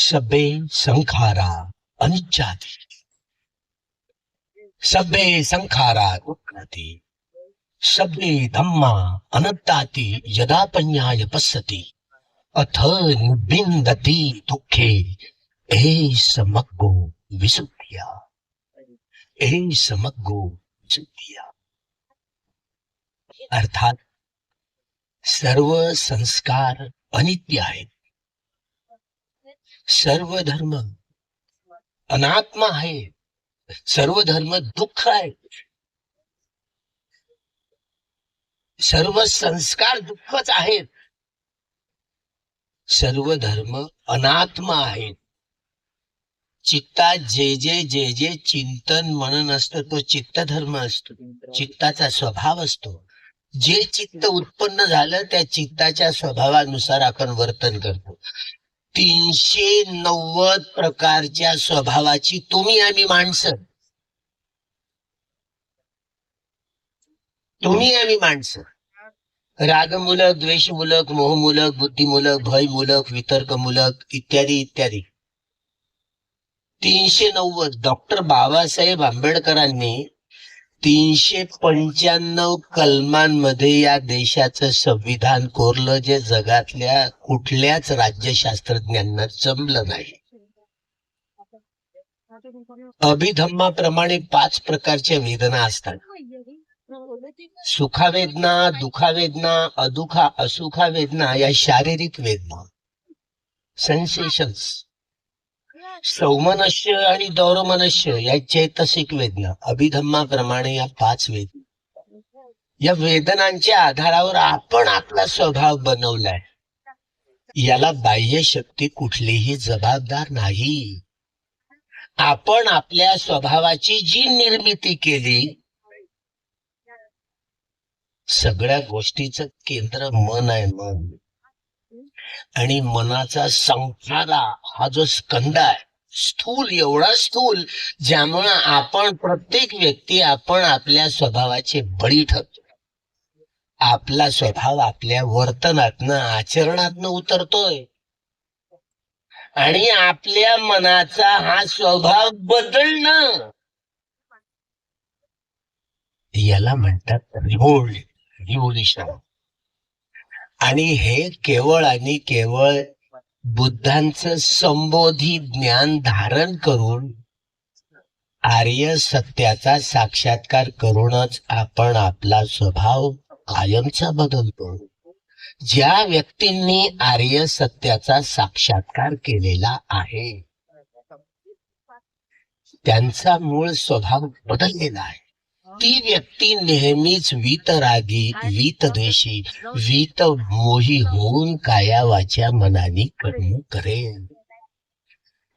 सबे संखारा अनिच्छाती सबे संखारा उत्क्राती सबे धम्मा अनंताती यदा पन्याय पश्यति। अथ निबिंदती दुःखे ए मग्गो विसुद्धिया ए मग्गो विसुद्धिया अर्थात सर्व संस्कार अनित्य आहेत। सर्व धर्म अनात्मा आहे. सर्व धर्म दुःख आहे. सर्व संस्कार दुःखच आहेत. सर्व धर्म अनात्मा आहेत. चित्तात जे जे जे जे चिंतन मनन असतं तो चित्त धर्म असतो. चित्ताचा स्वभाव असतो. जे चित्त उत्पन्न झालं त्या चित्ताच्या स्वभावानुसार आपण वर्तन करतो. तीनशे नव्वद प्रकारच्या स्वभावाची तुम्ही आम्ही माणसं. तुम्ही आम्ही माणसं. रागमूलक द्वेषमूलक मोहमूलक बुद्धिमूलक भयमूलक वितर्कमूलक इत्यादी इत्यादी. तीनशे नव्वद डॉक्टर बाबासाहेब आंबेडकरांनी तीनशे पंच्याण्णव कलमांमध्ये या देशाचं संविधान कोरलं जे जगातल्या कुठल्याच राज्यशास्त्रज्ञांना जमलं नाही. अभिधम्माप्रमाणे पाच प्रकारच्या वेदना असतात. सुखावेदना दुखावेदना अदुखा असुखा वेदना या शारीरिक वेदना. सेन्सेशन्स सौमनस्य आणि दौरमनस्य या चैतसिक वेदना. अभिधम्माप्रमाणे या पाच वेदना या वेदनांच्या आधारावर आपण आपला स्वभाव बनवलाय. याला बाह्य शक्ती कुठलीही जबाबदार नाही. आपण आपल्या स्वभावाची जी निर्मिती केली सगळ्या गोष्टीचं केंद्र मन आहे मन. आणि मनाचा संसारा हा जो स्कंद आहे स्थूल एवढा स्थूल ज्यामुळं आपण प्रत्येक व्यक्ती आपण आपल्या स्वभावाचे बळी ठरतो. आपला स्वभाव आपल्या वर्तनातनं आचरणातनं उतरतोय. आणि आपल्या मनाचा हा स्वभाव बदलणं. याला म्हणतात रिव्होल्ट रिव्होल्युशन आणि हे केवळ आणि केवळ बुद्धांचं संबोधी ज्ञान धारण करून आर्य सत्याचा साक्षात्कार करूनच आपण आपला स्वभाव कायमचा बदलतो. ज्या व्यक्तींनी आर्य सत्याचा साक्षात्कार केलेला आहे त्यांचा मूळ स्वभाव बदललेला आहे. ती व्यक्ती नेहमीच वीतरागी वीतद्वेषी वीत मोही होऊन काया वाच्या मनाने कर्म करेल.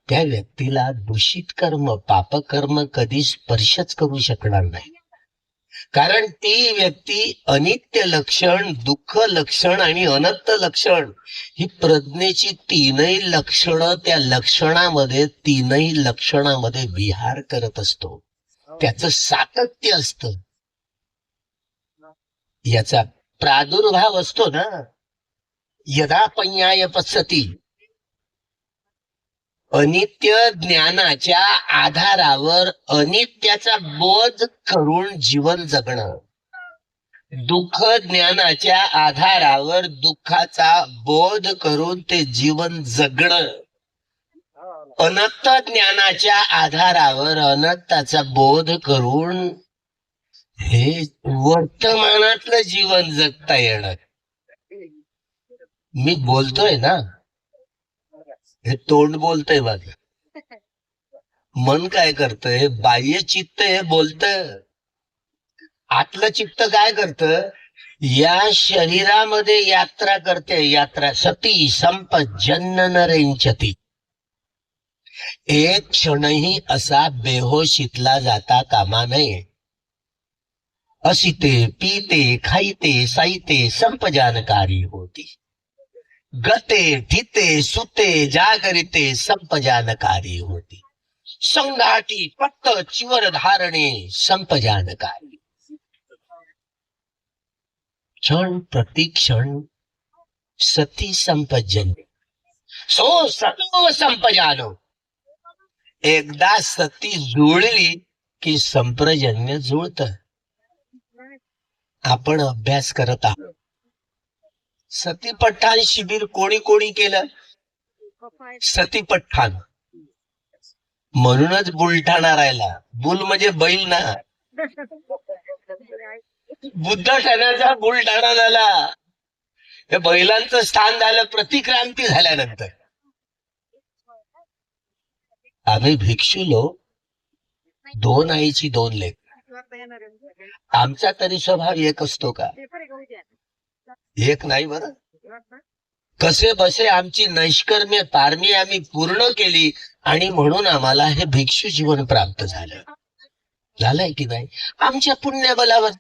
त्या व्यक्तीला दूषित कर्म पापकर्म कधी स्पर्शच करू शकणार नाही. कारण ती व्यक्ती अनित्य लक्षण दुःख लक्षण आणि अनंत लक्षण ही प्रज्ञेची तीनही लक्षणं त्या लक्षणामध्ये तीनही लक्षणामध्ये विहार करत असतो. त्याच सातत्य असत. याचा प्रादुर्भाव असतो ना. यदा पन्याय पसती अनित्य ज्ञानाच्या आधारावर अनित्याचा बोध करून जीवन जगणं. दुःख ज्ञानाच्या आधारावर दुःखाचा बोध करून ते जीवन जगणं. अनंत ज्ञानाच्या आधारावर अनंताचा बोध करून हे वर्तमानातलं जीवन जगता येणार. मी बोलतोय ना? हे तोंड बोलतय माझ. मन काय करतंय? हे बाह्य चित्त हे बोलत. आतलं चित्त काय करत? या शरीरामध्ये यात्रा करते. यात्रा सती संप जन्न नरेंचती एक क्षणही असा बेहोशीतला जाता कामा नये. असिते, पीते खाईते साईते संपजानकारी होती. गते, ठिते, सुते, जागरिते, संपजानकारी होती. संघाटी पट्ट चिवर धारणे, संपजानकारी. क्षण प्रतिक्षण सती संपजन्य. सो सतो संपजानो. एकदा सती जुळली की संप्रजन्य जुळत. आपण अभ्यास करत आहोत. सतीपठ्ठाण शिबिर कोणी कोणी केलं? सतीपठ्ठाण म्हणूनच बुलढाणा राहिला. बुल म्हणजे बैल ना. बुद्ध ठाण्याचा बुलढाणा झाला. हे बैलांचं स्थान झालं प्रतिक्रांती झाल्यानंतर. आम्ही भिक्षू लोक दोन आईची दोन लेख आमचा तरी स्वभाव एक असतो का? एक नाही बर. कसे बसे आमची नैष्कर्म्य पारमी आम्ही पूर्ण केली आणि म्हणून आम्हाला हे भिक्षू जीवन प्राप्त झालं. झालंय की नाही? आमच्या पुण्यबलावर.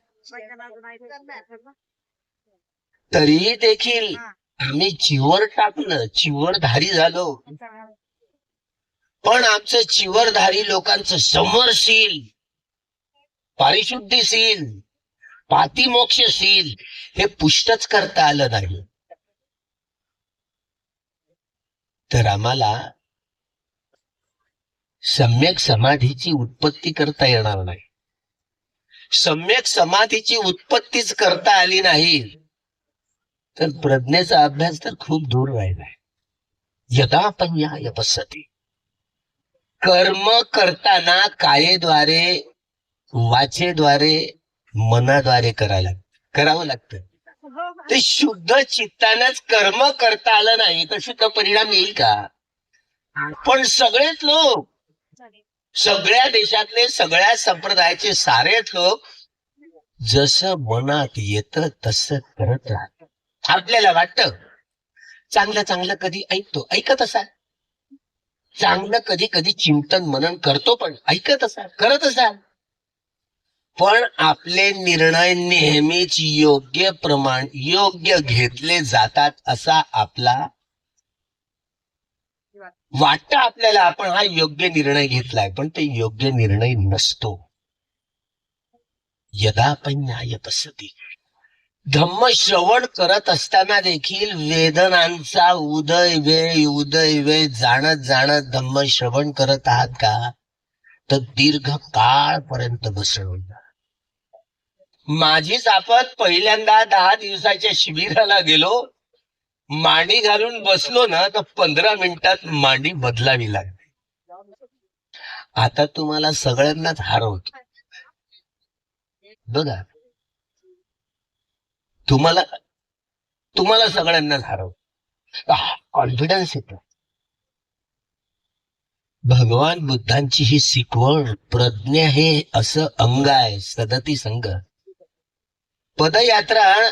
तरीही देखील आम्ही चिवर टाकलं चिवरधारी झालो. पण आमचं चिवरधारी लोकांचं समरशील पारिशुद्धीशील पातिमोक्षशील हे पुष्टच करता आलं नाही. तर आम्हाला सम्यक समाधीची उत्पत्ती करता येणार नाही. सम्यक समाधीची उत्पत्तीच करता आली नाही तर प्रज्ञेचा अभ्यास तर खूप दूर राहिलाय. यदा पंया पसती कर्म करताना कायेद्वारे वाचेद्वारे मनाद्वारे करायला करावं लागतं. ते शुद्ध चित्तानच कर्म करता आलं नाही तर शुद्ध परिणाम येईल का? पण सगळेच लोक सगळ्या देशातले सगळ्या संप्रदायाचे सारेच लोक जसं मनात येतं तस करत राहत आपल्याला वाटतं चांगलं चांगलं कधी ऐकतो. ऐकत असाल? चांगलं कधी कधी चिंतन मनन करतो पण ऐकत असाल करत असाल. पण आपले निर्णय नेहमीच योग्य प्रमाण योग्य घेतले जातात असा आपला वाटतं आपल्याला आपण हा योग्य निर्णय घेतलाय पण ते योग्य निर्णय नसतो. यदा पण न्याय पसती धम्म श्रवण करत असताना देखील वेदनांचा उदय वेळ उदय वेळ जाणत जाणत धम्म श्रवण करत आहात का? तर दीर्घ काळ पर्यंत बसवून माझीच आपत पहिल्यांदा दहा दिवसाच्या शिबिराला गेलो. मांडी घालून बसलो ना तर पंधरा मिनिटात मांडी बदलावी लागते आता तुम्हाला सगळ्यांनाच हरवतो बघा. तुम्हाला तुम्हाला सगळ्यांनाच हरव कॉन्फिडन्स येतो. भगवान बुद्धांची ही शिकवण प्रज्ञा हे असं अंग आहे सदती संघ. पदयात्रा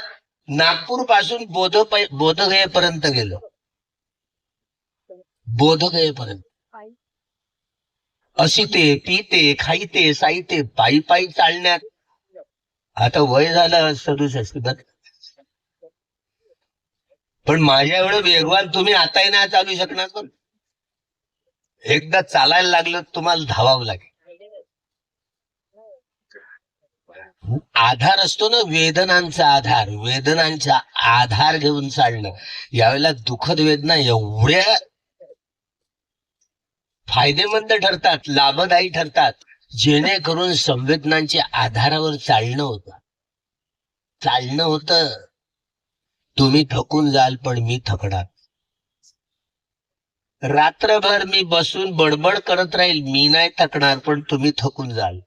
नागपूरपासून बोध बोधगयेपर्यंत गेलो. बोधगयेपर्यंत. अशी ते पिते खाईते साईते पायी पायी चालण्यात. आता वय झालं सदुसष्ट पण माझ्या एवढं वेगवान तुम्ही आताही नाही चालू शकणार पण. एकदा चालायला लागलं तुम्हाला धावावं लागेल. आधार असतो ना वेदनांचा आधार. वेदनांचा आधार घेऊन चालणं. यावेळेला दुःखद वेदना एवढ्या फायदेमंद ठरतात लाभदायी ठरतात जेणेकरून संवेदनांच्या आधारावर चालणं होतं. चालणं होतं. तुम्ही थकून जाल पण मी थकणार. रात्रभर मी बसून बडबड करत राहील मी नाही थकणार पण तुम्ही थकून जाल.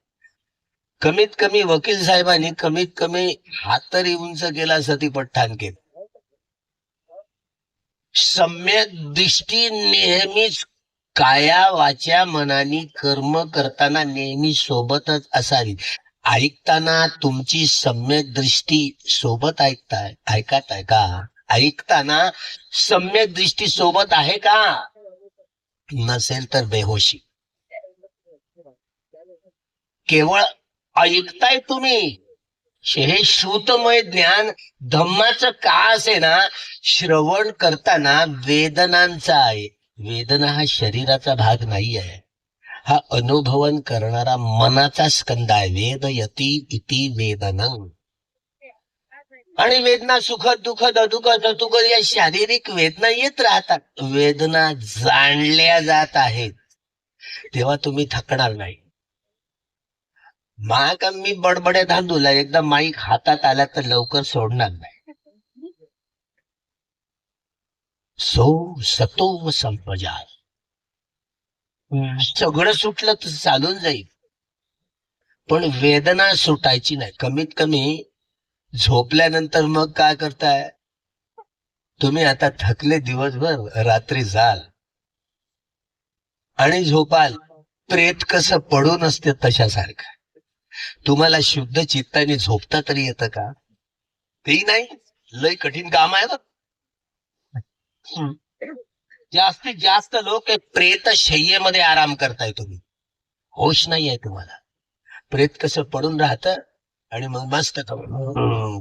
कमीत कमी वकील साहेबांनी कमीत कमी हात तरी उंच केला सती पठ्ठाण केलं सम्यक दृष्टी नेहमीच काया वाच्या मनाने कर्म करताना नेहमी सोबतच असावी. ऐकताना तुमची सम्यक दृष्टी सोबत ऐकताय ऐकत आहे का? ऐकताना सम्यक दृष्टी सोबत आहे का? नसेल तर बेहोशी. केवळ ऐकताय तुम्ही. हे श्रुतमय ज्ञान धम्माचं का असे ना? श्रवण करताना वेदनांचा आहे. वेदना हा शरीराचा भाग नाही आहे हा अनुभवन करणारा मनाचा स्कंद आहे. वेद यती इति वेदना. आणि वेदना सुखद दुखद अदुखद अदुखद या शारीरिक वेदना येत राहतात. वेदना जाणल्या जात आहेत. तेव्हा तुम्ही थकणार नाही. मा का मी बडबड्या धांदूला एकदा माईक हातात आला तर लवकर सोडणार नाही. सो सतो संपजा सगळं सुटलं तर चालून जाईल. पण वेदना सुटायची नाही. कमीत कमी झोपल्यानंतर मग काय करताय? तुम्ही आता थकले दिवसभर रात्री जाल. आणि झोपाल. प्रेत कसं पडून असते तशासारखं. तुम्हाला शुद्ध चित्ताने झोपता तरी येतं का? तेही नाही? लय कठीण काम आहे हम्म. जास्तीत जास्त लोक हे प्रेत शय्येमध्ये आराम करताय तुम्ही. होश नाही आहे तुम्हाला. प्रेत कसं पडून राहत आणि मग मस्त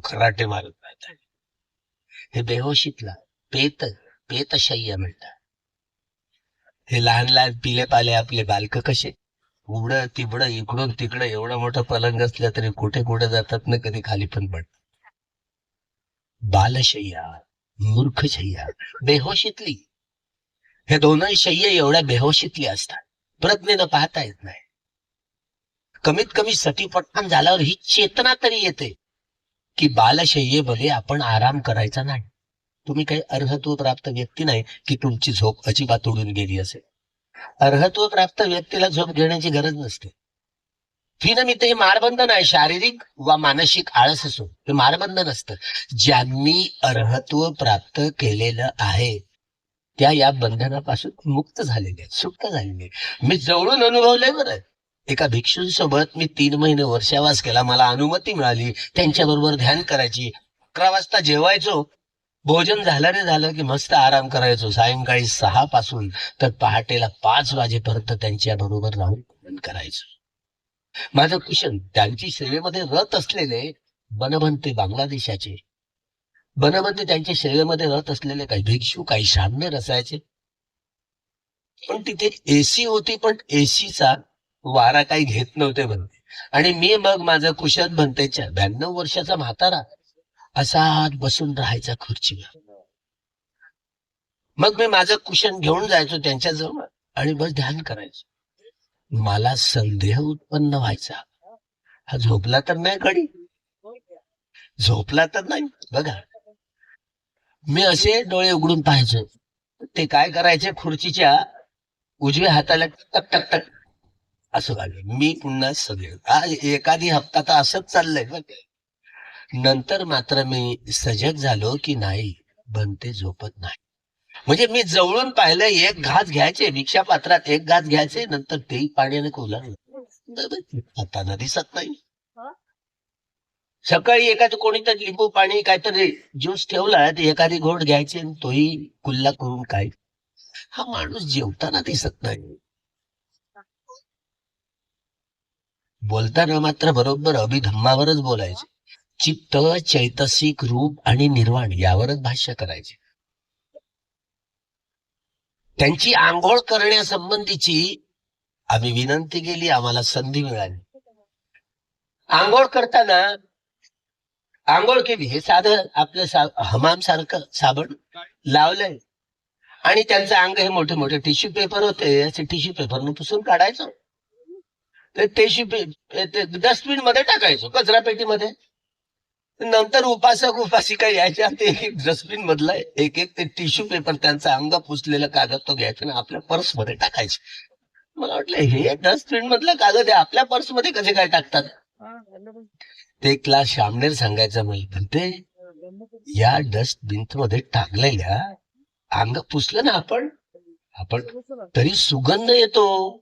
खराटे मारत राहत. हे बेहोशीतला पेत पेतशय्य म्हणतात. हे लहान लहान पिले पाले आपले बालक कसे? उघड तिबडं इकडून तिकडं एवढं मोठं पलंग असलं तरी कुठे कुठे जातात ना कधी खाली पण पडतात. बालशय्या मूर्खशय्या बेहोशीतली. हे दोनही शय्य एवढ्या बेहोशीतली असतात. प्रज्ञेनं पाहता येत नाही. कमीत कमी सतीपट्टण झाल्यावर ही चेतना तरी येते की बालशय्येमध्ये आपण आराम करायचा नाही. तुम्ही काही अर्हत्व प्राप्त व्यक्ती नाही की तुमची झोप अजिबात उडून गेली असेल. अर्हत्व प्राप्त व्यक्तीला झोप घेण्याची गरज नसते. फिनमित हे मारबंधन आहे शारीरिक वा मानसिक आळस असो हे मारबंधन असतं ज्यांनी अर्हत्व प्राप्त केलेलं आहे त्या या बंधनापासून मुक्त झालेले आहेत सुटका झालेली आहे मी जवळून अनुभवलंय बरं. एका भिक्षूंसोबत मी तीन महिने वर्षावास केला मला अनुमती मिळाली त्यांच्या बरोबर ध्यान करायची. अकरा वाजता जेवायचो. भोजन झालं रे झालं की मस्त आराम करायचो. सायंकाळी सहा पासून तर पहाटेला पाच वाजेपर्यंत त्यांच्या बरोबर राहून करायचो. माझं कुशन त्यांची सेवेमध्ये रत असलेले बनभंते बांगलादेशाचे बनभंते त्यांच्या शरीरामध्ये राहत असलेले काही भिक्षू काही शाम्य रसायचे पण तिथे एसी होती पण एसीचा वारा काही घेत नव्हते म्हणते आणि मी मग माझं कुशल बनतेच्या ब्याण्णव वर्षाचा म्हातारा असाच बसून राहायचा खुर्चीवर. मग मी माझं कुशन घेऊन जायचो त्यांच्या जवळ आणि बस ध्यान करायचो. मला संदेह उत्पन्न व्हायचा. हा झोपला तर नाही कडी झोपला तर नाही. बघा मी असे डोळे उघडून पाहायचो. ते काय करायचे? खुर्चीच्या उजव्या हाताला टक टक टक असं लागलं. मी पुन्हा सगळे आज एखादी हप्ता तर असंच चाललंय बघ नंतर मात्र मी सजग झालो की नाही बनते झोपत नाही. म्हणजे मी जवळून पाहिलं एक घास घ्यायचे भिक्षा पात्रात एक घास घ्यायचे नंतर तेही पाण्याने कोला हाताना दिसत नाही. सकाळी एखादं कोणीतरी लिंबू पाणी काहीतरी ज्यूस ठेवला तर एखादी घोट घ्यायची आणि तोही कुल्ला करून काय हा माणूस जेवताना दिसत नाही. बोलताना मात्र बरोबर अभिधम्मावरच बोलायचे. चित्त चैतसिक रूप आणि निर्वाण यावरच भाष्य करायचे. त्यांची आंघोळ करण्यासंबंधीची आम्ही विनंती केली आम्हाला संधी मिळाली. आंघोळ करताना आंघोळ केली. हे साधं आपलं सा हमाम सारखं साबण लावलंय. आणि त्यांचं अंग हे मोठे मोठे टिश्यू पेपर होते. असे टिश्यू पेपर पुसून काढायचो. ते टिश्यू डस्टबिनमध्ये टाकायचो कचरा पेटीमध्ये नंतर उपासक उपासिका यायच्या ते डस्टबिन मधला एक एक ते टिश्यू पेपर त्यांचं अंग पुसलेलं कागद तो घ्यायचा आणि आपल्या पर्समध्ये टाकायचे. मला वाटलं हे डस्टबिन मधलं कागद आहे. आपल्या पर्समध्ये कसे काय टाकतात? ते क्लास शामनेर सांगायचं मला. म्हणते या डस्टबिनमध्ये टाकलेल्या अंग पुसलं ना आपण आपण तरी सुगंध येतो.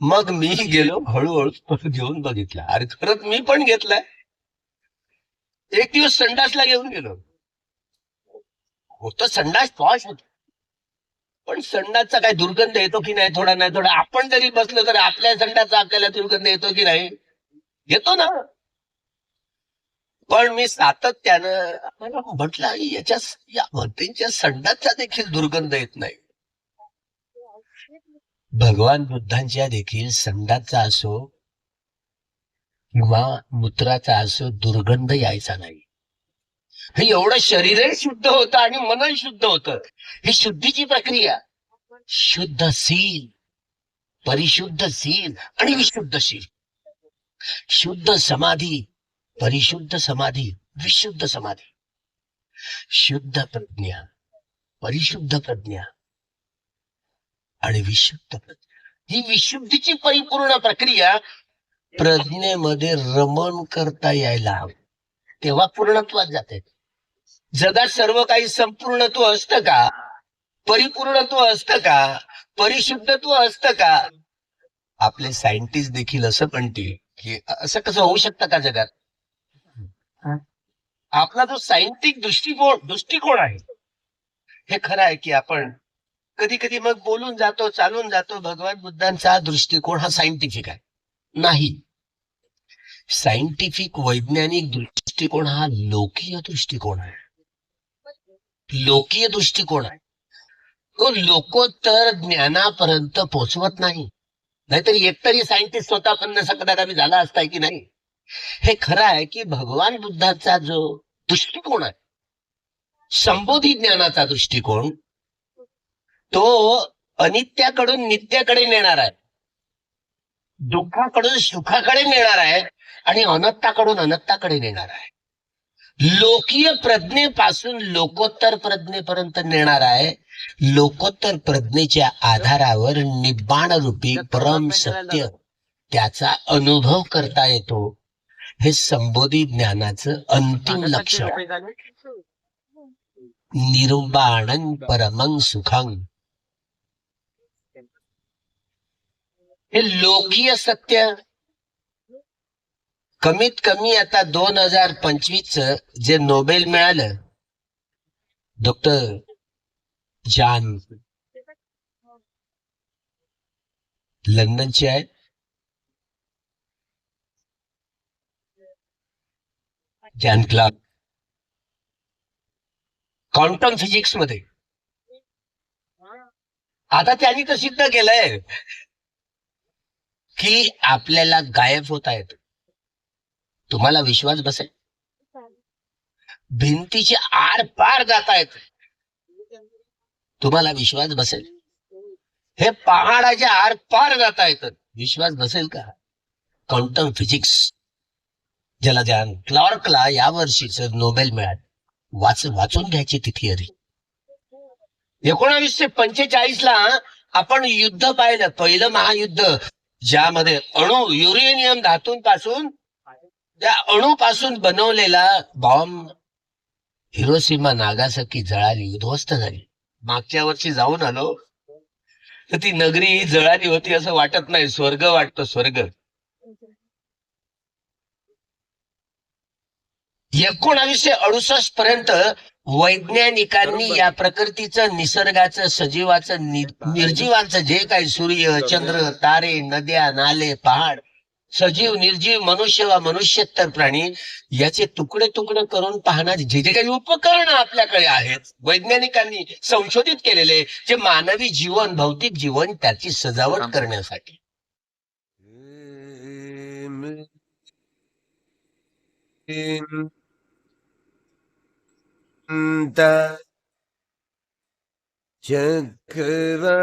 मग मी गेलो हळूहळू घेऊन बघितला. अरे खरंच मी पण घेतलाय. एक दिवस संडासला घेऊन गेलो. होत संडास पॉश होत. पण संडासचा काय दुर्गंध येतो की नाही थोडा नाही थोडा. आपण जरी बसलो तर आपल्या संडासचा आपल्याला दुर्गंध येतो की नाही? येतो ना. पण मी सातत्यानं आपल्याला म्हटलं याच्या या मंत्रींच्या संडाचा देखील दुर्गंध येत नाही. भगवान बुद्धांच्या देखील संडाचा असो किंवा मूत्राचा असो दुर्गंध यायचा नाही. हे एवढं शरीरही शुद्ध होतं आणि मनही शुद्ध होतं. ही शुद्धीची प्रक्रिया. शुद्ध सील परिशुद्ध सील आणि विशुद्ध सील शुद्ध समाधी परिशुद्ध समाधी विशुद्ध समाधी. शुद्ध प्रज्ञा परिशुद्ध प्रज्ञा आणि विशुद्ध प्रज्ञा. ही विशुद्धीची परिपूर्ण प्रक्रिया प्रज्ञेमध्ये रमण करता यायला हवं. तेव्हा पूर्णत्वात जाते. जगात सर्व काही संपूर्णत्व असतं का? परिपूर्णत्व असतं का? परिशुद्धत्व असतं का? आपले सायंटिस्ट देखील असं म्हणतील की असं कसं होऊ शकतं का जगात? आपला जो सायंटिक दृष्टिकोन दृष्टिकोन आहे हे खरं आहे की आपण कधी कधी मग बोलून जातो चालून जातो भगवान बुद्धांचा दृष्टिकोन हा सायंटिफिक आहे. नाही. सायंटिफिक वैज्ञानिक दृष्टिकोन हा लोकीय दृष्टिकोन आहे. लोकीय दृष्टिकोन आहे. तो लोकोत्तर ज्ञानापर्यंत पोहोचवत नाही. नाहीतर एकतरी सायंटिस्ट स्वतः पण सकदागामी झाला असताय की नाही? हे खरं आहे की भगवान बुद्धाचा जो दृष्टिकोन आहे संबोधी ज्ञानाचा दृष्टिकोन तो अनित्याकडून नित्याकडे नेणार आहे. दुःखाकडून सुखाकडे नेणार आहे आणि अनत्ताकडून अनत्ताकडे नेणार आहे. लोकीय प्रज्ञेपासून लोकोत्तर प्रज्ञेपर्यंत नेणार आहे. लोकोत्तर प्रज्ञेच्या आधारावर निब्बाण रूपी परम सत्य त्याचा अनुभव करता येतो. हे संबोधी ज्ञानाचं अंतिम लक्षण निर्वाणं परमं सुखं. हे लोकीय सत्य कमीत कमी आता दोन हजार पंचवीस जे नोबेल मिळालं डॉक्टर जान लंडनचे आहेत. जॅन क्लार्क क्वांटम फिजिक्समध्ये. आता त्यांनी तर सिद्ध केलंय की आपल्याला गायब होता येतो. तुम्हाला विश्वास बसेल? भिंतीचे आर पार जाता येत. तुम्हाला विश्वास बसेल? हे पहाडाच्या आर पार जाता येतात विश्वास बसेल का? Quantum physics. ज्याला ज्या क्लार्कला या वर्षीच नोबेल मिळालं. वाच वाचून घ्यायची ती थिअरी एकोणावीसशे पंचेचाळीस ला आपण युद्ध पाहिलं. पहिलं महायुद्ध ज्यामध्ये अणु युरेनियम धातूंपासून त्या अणुपासून बनवलेला बॉम्ब हिरोसीमा नागासाकी जळाली उद्ध्वस्त झाली. मागच्या वर्षी जाऊन आलो तर ती नगरी ही जळाली होती असं वाटत नाही. स्वर्ग वाटतो स्वर्ग. एकोणावीसशे अडुसष्ट पर्यंत वैज्ञानिकांनी या प्रकृतीचं निसर्गाचं सजीवाचं निर्जीवांचं जे काही सूर्य चंद्र तारे नद्या नाले पहाड सजीव निर्जीव मनुष्य वा मनुष्यत्तर प्राणी याचे तुकडे तुकडे करून पाहणारे जे जे काही उपकरण आपल्याकडे आहेत वैज्ञानिकांनी संशोधित केलेले जे मानवी जीवन भौतिक जीवन त्याची सजावट करण्यासाठी. चक्रवालेषु